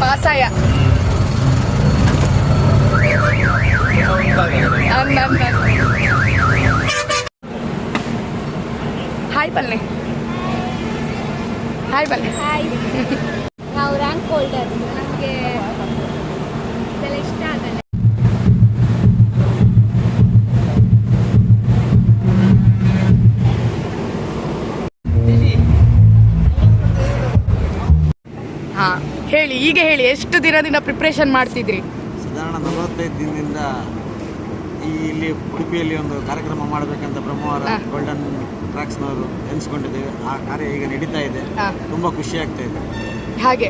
ಪಾಸಾಯ ಅನ್ನ ಅನ್ನ ಹಾಯ್ ಬಲ್ಲೆ ಹಾಯ್ ಬಲ್ಲೆ ಹಾಯ್ ನಾವು ರ್ಯಾಂಕ್ ಹೋಲ್ಡರ್ಸ್ ನಮಗೆ ಇದೆಲ್ಲ ಇಷ್ಟ ಆಗಲ್ಲ. ಹೇಳಿ ಈಗ ಹೇಳಿ ಎಷ್ಟು ದಿನದಿಂದ ಪ್ರಿಪ್ರೇಷನ್ ಮಾಡ್ತಿದ್ರಿ? ಸಾಧಾರಣ ನಲವತ್ತೈದು ದಿನದಿಂದ ಈ ಇಲ್ಲಿ ಉಡುಪಿಯಲ್ಲಿ ಒಂದು ಕಾರ್ಯಕ್ರಮ ಮಾಡಬೇಕಂತ ಬ್ರಹ್ಮವಾರ ಗೋಲ್ಡನ್ ಟ್ರ್ಯಾಕ್ಸ್ನವರು ಎನಿಸ್ಕೊಂಡಿದ್ದೇವೆ. ಆ ಕಾರ್ಯ ಈಗ ನಡೀತಾ ಇದೆ. ತುಂಬಾ ಖುಷಿ ಆಗ್ತಾ ಇದೆ. ಹಾಗೆ.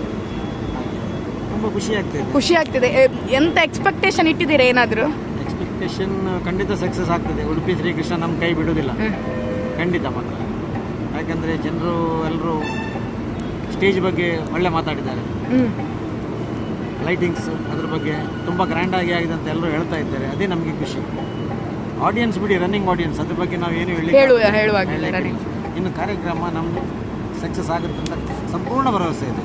ತುಂಬಾ ಖುಷಿ ಆಗ್ತಾ ಇದೆ. ಖುಷಿ ಆಗ್ತಿದೆ. ಎ- ಎಂತ ಎಕ್ಸ್ಪೆಕ್ಟೇಷನ್ ಇಟ್ಟಿದ್ದೀರಾ ಏನಾದರೂ? ಎಕ್ಸ್ಪೆಕ್ಟೇಷನ್ ಖಂಡಿತ ಸಕ್ಸಸ್ ಆಗ್ತದೆ. ಉಡುಪಿ ಶ್ರೀಕೃಷ್ಣ ನಮ್ಮ ಕೈ ಬಿಡುವುದಿಲ್ಲ. ಖಂಡಿತ ಮಾತ್ರ. ಯಾಕಂದ್ರೆ ಜನರು ಎಲ್ಲರೂ ಸ್ಟೇಜ್ ಬಗ್ಗೆ ಒಳ್ಳೆ ಮಾತಾಡಿದ್ದಾರೆ. ಲೈಟಿಂಗ್ಸ್ ಅದ್ರ ಬಗ್ಗೆ ತುಂಬ ಗ್ರ್ಯಾಂಡಾಗಿ ಆಗಿದೆ ಅಂತ ಎಲ್ಲರೂ ಹೇಳ್ತಾ ಇದ್ದಾರೆ. ಅದೇ ನಮಗೆ ಖುಷಿ. ಆಡಿಯನ್ಸ್ ಬಿಡಿ ರನ್ನಿಂಗ್ ಆಡಿಯನ್ಸ್ ಅದ್ರ ಬಗ್ಗೆ ನಾವು ಏನು ಹೇಳಿ ಇನ್ನು ಕಾರ್ಯಕ್ರಮ ನಮ್ಮದು ಸಕ್ಸಸ್ ಆಗುತ್ತೆ ಅಂತ ಸಂಪೂರ್ಣ ಭರವಸೆ ಇದೆ.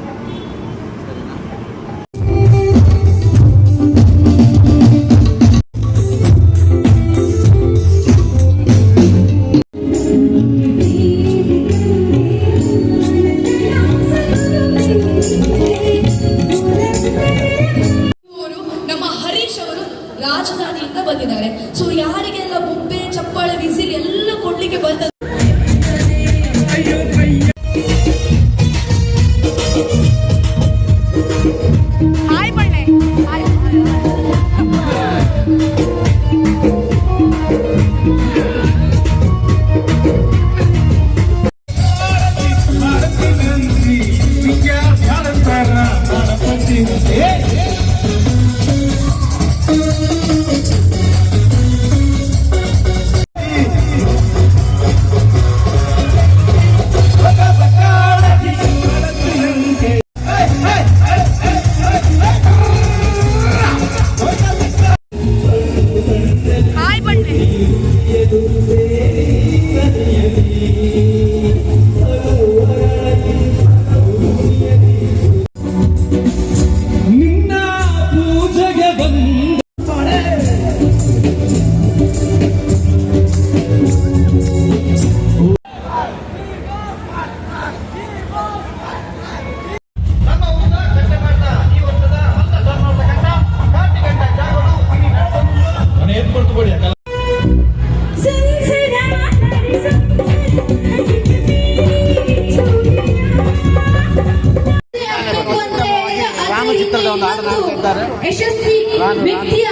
ವ್ಯಕ್ತಿಯ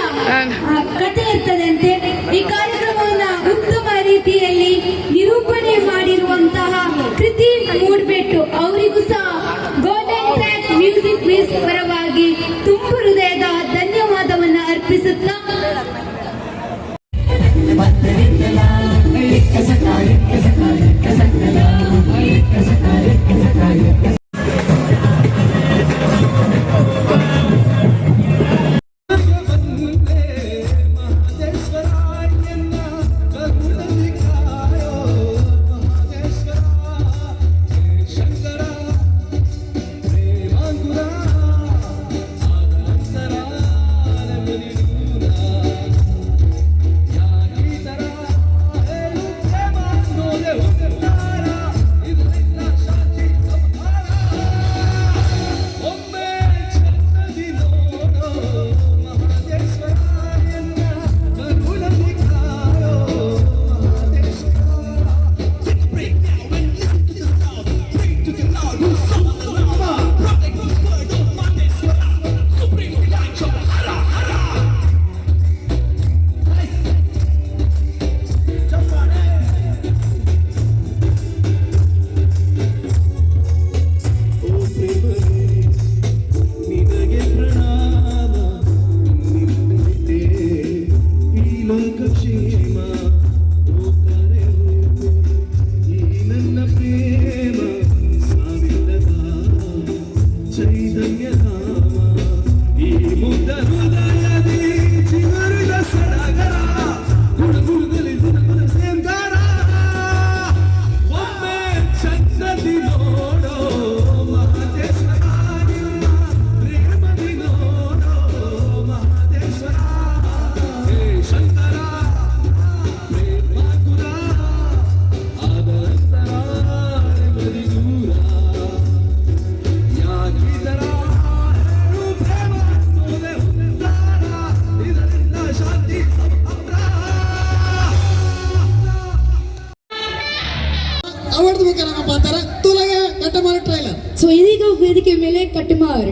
ಪಾತ್ರ ತುಲಗೆ ಕಟ್ಟ ಮಾಡಿ ಟ್ರೈಲರ್ ಸೊ ಇದೀಗ ವೇದಿಕೆ ಮೇಲೆ ಕಟ್ಟಮಾರ್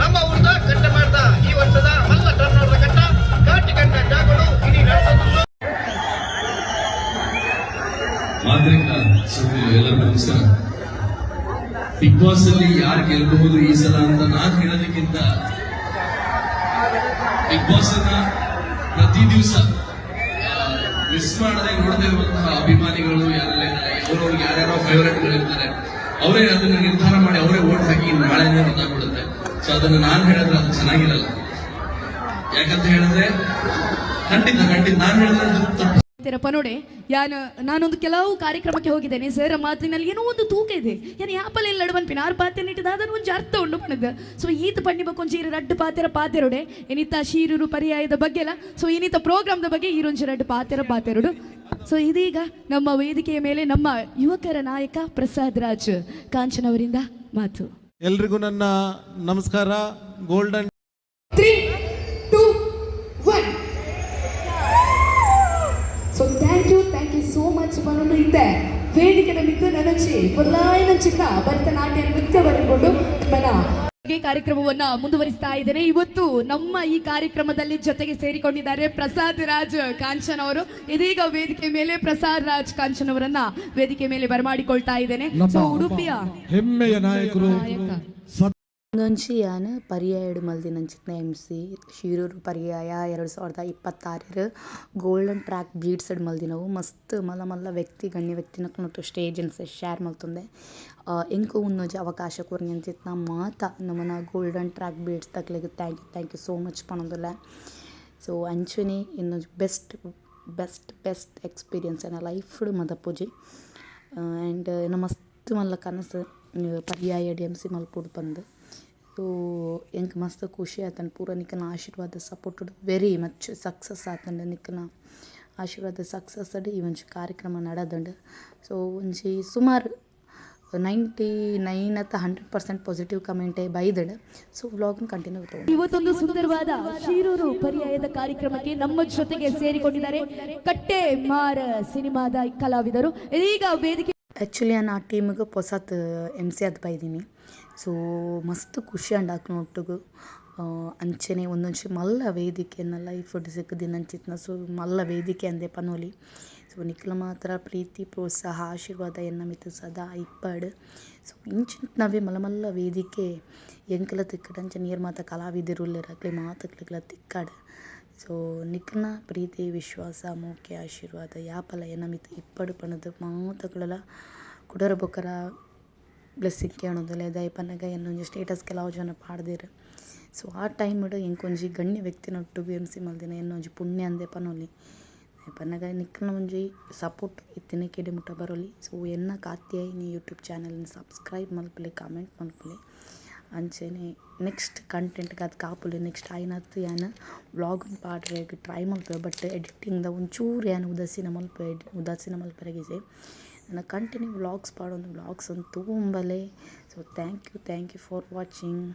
ನಮ್ಮ ಊರದ ಕಟ್ಟ ಮಾಡ್ದ ಈ ವರ್ಷದ ಮಲ್ಲ ಕನ್ನಡದ ಕಟ್ಟ ಕಾಟಿ ಕಂಡ ಜಾಗಗಳು ಇಡೀ ಸುದ್ದಿ ಎಲ್ಲರಿಗೂ ನಮಸ್ಕಾರ. ಬಿಗ್ ಬಾಸ್ ಅಲ್ಲಿ ಯಾರು ಗೆಲ್ಲಬಹುದು ಈ ಸಲ ಅಂತ ನಾನ್ ಹೇಳೋದಕ್ಕಿಂತ ಬಿಗ್ ಬಾಸ್ ಅನ್ನ ಪ್ರತಿ ದಿವಸ ಮಿಸ್ ಮಾಡದೆ ನೋಡದೇ ಇರುವಂತಹ ಅಭಿಮಾನಿಗಳು ಇದ್ದಾರೆ ಅವ್ರವ್ರಿಗೆ ಯಾರ್ಯಾರೋ ಫೇವರೇಟ್ಗಳಿರ್ತಾರೆ ಅವರೇ ಅದನ್ನ ನಿರ್ಧಾರ ಮಾಡಿ ಅವರೇ ಓಟ್ ಹಾಕಿ ನಾಳೆನೇ ಗೊತ್ತಾಗ್ಬಿಡುತ್ತೆ ಸೊ ಅದನ್ನ ನಾನು ಹೇಳಿದ್ರೆ ಅದು ಚೆನ್ನಾಗಿರಲ್ಲ. ಯಾಕಂತ ಹೇಳಿದ್ರೆ, ಖಂಡಿತ ಖಂಡಿತ, ನಾನು ಹೇಳಿದ್ರೆ ತಪ್ಪು. ತೆರಪ್ಪ ನೋಡಿ, ಯಾನು, ನಾನೊಂದು ಕೆಲವು ಕಾರ್ಯಕ್ರಮಕ್ಕೆ ಹೋಗಿದ್ದೇನೆ. ಸರ್ ಮಾತಿನಲ್ಲಿ ಏನೋ ಒಂದು ತೂಕ ಇದೆ. ಏನು ಯಾಪಲ್ ಇಲ್ಲ ನಡುವನ್ ಆರು ಪಾತ್ರ ಇಟ್ಟಿದ ಅದನ್ನು ಒಂದು ಅರ್ಥ ಉಂಡು ಪಣದ ಸೊ ಈತ ಪಣ್ಣಿ ಬಕ್ಕೊಂಚಿ ರಡ್ಡು ಪಾತೆರ ಪಾತೆರುಡೆ ಏನಿತ್ತ ಶೀರೂರು ಪರ್ಯಾಯದ ಬಗ್ಗೆ ಎಲ್ಲ ಸೊ ಏನಿತ್ತ ಪ್ರೋಗ್ರಾಮ್ದ ಬಗ್ಗೆ ಈರೊಂಚಿ ರಡ್ಡು ಪಾತೆರ ಪಾತೆರುಡು ಸೊ ಇದೀಗ ನಮ್ಮ ವೇದಿಕೆಯ ಮೇಲೆ ನಮ್ಮ ಯುವಕರ ನಾಯಕ ಪ್ರಸಾದ್ ರಾಜ್ ಕಾಂಚನ್ ಅವರಿಂದ ಮಾತು. ಎಲ್ರಿಗೂ ನನ್ನ ನಮಸ್ಕಾರ. Golden three two one so thank you thank you so much ಬರೋದು ಇದ್ದೆ. ವೇದಿಕೆ ಮಿತ್ತು ನನಚಿ ಪುಲ್ಲಾಯನ ಚಿನ್ನ ಭರತನಾಟ್ಯ ನೃತ್ಯ ಬರೆದುಕೊಂಡು ಮನ. ಕಾರ್ಯಕ್ರಮವನ್ನ ಮುಂದುವರಿಸ್ತಾ ಇದ್ದೇನೆ. ಇವತ್ತು ನಮ್ಮ ಈ ಕಾರ್ಯಕ್ರಮದಲ್ಲಿ ಜೊತೆಗೆ ಸೇರಿಕೊಂಡಿದ್ದಾರೆ ಪ್ರಸಾದ್ ರಾಜ್ ಕಾಂಚನ್ ಅವರು. ಇದೀಗ ವೇದಿಕೆ ಮೇಲೆ ಪ್ರಸಾದ್ ರಾಜ್ ಕಾಂಚನ್ ಅವರನ್ನ ವೇದಿಕೆ ಮೇಲೆ ಬರಮಾಡಿಕೊಳ್ತಾ ಇದ್ದೇನೆ. ಸೊ ಉಡುಪಿಯ ಹೆಮ್ಮೆಯ ನಾಯಕರು ಒಂದೊಂಚಿ ಯಾನ್ ಪರ್ಯಾಯ ಮಲ್ದಿನಂಚಿತ್ನ ಎಂ ಸಿ ಶಿರೂರು ಪರ್ಯಾಯ ಎರಡು ಸಾವಿರದ ಇಪ್ಪತ್ತಾರರ ಗೋಲ್ಡನ್ ಟ್ರ್ಯಾಕ್ ಡ್ ಮಲ್ದಿನವು ಮಸ್ತ್ ಮಲ್ಲ ಮಲ್ಲ ವ್ಯಕ್ತಿ ಗಣ್ಯ ವ್ಯಕ್ತಿನಕ್ ಸ್ಟೇಜ್ ಶೇರ್ ಮಲ್ತುಂದೆ ಇಂಕು ಉನ್ನೋಜಿ ಅವಕಾಶ ಕೊರ್ನಿಂಚಿತ್ನ ಮಾತ ನಮ್ಮನ golden track beads ತಕ್ಲಿಗೆ thank you thank you so much ಪಣದುಲ್ಲ. So ಅಂಚನೆ ಇನ್ನೊಂದು ಬೆಸ್ಟ್ ಬೆಸ್ಟ್ ಬೆಸ್ಟ್ ಎಕ್ಸ್ಪೀರಿಯನ್ಸ್ ನನ್ನ ಲೈಫ್ ಮದ ಪೂಜೆ ಆ್ಯಂಡ್ ನಮ್ಮ ಮಸ್ತ್ ಮಲ್ಲ ಕನಸು ಆ, ಪರ್ಯಾಯ ಡಿ ಎಂ ಸಿ ಮಲ್ಪುಡು ಬಂದು. ಸೊ ಎಂಕ್ ಮಸ್ತ್ ಖುಷಿ ಆತನ. ಪೂರ ನಿಕ್ಕನ ಆಶೀರ್ವಾದ ಸಪೋರ್ಟೆಡ್ ವೆರಿ ಮಚ್ ಸಕ್ಸಸ್ ಆತಂಡ ನಿಕ್ಕನ ಆಶೀರ್ವಾದ ಸಕ್ಸಸ್ ಅಡಿ ಈ ಒಂಜಿ ಕಾರ್ಯಕ್ರಮ ನಡೆದಂಡ. ಸೊ ಒಂಜಿ ಸುಮಾರು ನೈಂಟಿ ನೈನ್ ಅಥ ಹಂಡ್ರೆಡ್ ಪರ್ಸೆಂಟ್ ಪಾಸಿಟಿವ್ ಕಮೆಂಟೇ ಬೈದಳು ಸೊ ವ್ಲಾಗ್ ಕಂಟಿನ್ಯೂ ಇವತ್ತೊಂದು ಸುಂದರವಾದ ಶಿರೂರು ಪರ್ಯಾಯದ ಕಾರ್ಯಕ್ರಮಕ್ಕೆ ನಮ್ಮ ಜೊತೆಗೆ ಸೇರಿಕೊಂಡಿದ್ದಾರೆ ಕಟ್ಟೆ ಮಾರ ಸಿನಿಮಾದ ಕಲಾವಿದರು. ಇದೀಗ ವೇದಿಕೆ ಆ್ಯಕ್ಚುಲಿ ನಾನು ಆ ಟೀಮಿಗೆ ಹೊಸತ್ ಎಂ ಸಿ ಅದು ಬೈದೀನಿ ಸೊ ಮಸ್ತ್ ಖುಷಿ ಅಂಡಾಕ್ ನೋಟುಗು ಅಂಚನೆ ಒಂದೊಂದು ಮಲ್ಲ ವೇದಿಕೆ ಈ ಫುಡ್ ಸಿಕ್ಕದಿನ ಅಂಚಿತ್ನ ಸೊ ಮಲ್ಲ ವೇದಿಕೆ ಅಂದೆ ಪನೋಲಿ. ಸೊ ನಿಖಿಲ ಮಾತ್ರ, ಪ್ರೀತಿ, ಪ್ರೋತ್ಸಾಹ, ಆಶೀರ್ವಾದ, ಎನ್ನ ಮಿತ್ತು ಸದಾ ಇಪ್ಪಡ್ ಸೊ ಇಂಚಿನ ನಾವೇ ಮಲ್ಲ ಮಲ್ಲ ವೇದಿಕೆ, ಎಂಕಲ ತಿಕ್ಕಡ ಅಂಚ ನೀರು ಮಾತ ಕಲಾವಿದರು ಇರಕ್ಲಿ ಮಾತಕ್ಲಿಕ್ಲ ತಿಕ್ಕಾಡು. ಸೊ ನಿಖನ ಪ್ರೀತಿ, ವಿಶ್ವಾಸ, ಮೋಕೆ, ಆಶೀರ್ವಾದ, ಯಾಪಲ ಏನಮಿತ್ ಇಪ್ಪಡು ಪಣದ ಮಾತುಗಳೆಲ್ಲ ಕುಡರ ಬೊಕ್ಕರ ಬ್ಲೆಸ್ಸಿಂಗ್ ಕೇಳೋದಿಲ್ಲ ದಯಪನಗ ಏನೊಂಜಿ ಸ್ಟೇಟಸ್ ಕೆಲವು ಜನ ಪಾಡ್ದಿರು. ಸೊ, ಆ ಟೈಮ್ ಎಂಕೊಂಜಿ ಗಣ್ಯ ಬಿ ಎಂ ಸಿ ಮಲ್ದಿನ ಏನೊಂಜಿ ಪುಣ್ಯ ಅಂದೆ ಪನೋಲಿ. ದಯಪನಗ ನಿಕ್ನ ಒಂಜಿ ಸಪೋರ್ಟ್ ಇತ್ತಿನ ಕೆಡೆ ಮುಟ್ಟ ಬರೋಲಿ. ಸೊ, ಎನ್ನ ಕಾತ್ಯಾಯಿ ನೀ ಯೂಟ್ಯೂಬ್ ಚಾನಲ್ನ ಸಬ್ಸ್ಕ್ರೈಬ್ ಮಲ್ಪಲಿ ಕಾಮೆಂಟ್ ಮಲ್ಪಲಿ. ಅಂಚೆನೆ ನೆಕ್ಸ್ಟ್ ಕಂಟೆಂಟ್ಗೆ ಅದು ಕಾಪುಲಿ ನೆಕ್ಸ್ಟ್ ಆಯ್ನತ್ತು ಏನು ವ್ಲಾಗನ್ ಟ್ರೈ ಮಲ್ಪೆ ಬಟ್ ಎಡಿಟಿಂಗ್ದ ಒಂಚೂರು ಏನು ಉದಾಸೀನ ಮಲ್ಪ, ಉದಾಸೀನ ಮಲ್ಪರಗಿಸಿ. ನನ್ನ ಕಂಟಿನ್ಯೂ ವ್ಲಾಗ್ಸ್ ಪಾಡೊಂದು ವ್ಲಾಗ್ಸ್ ಒಂದು ತುಂಬಲೇ. So thank you thank you for watching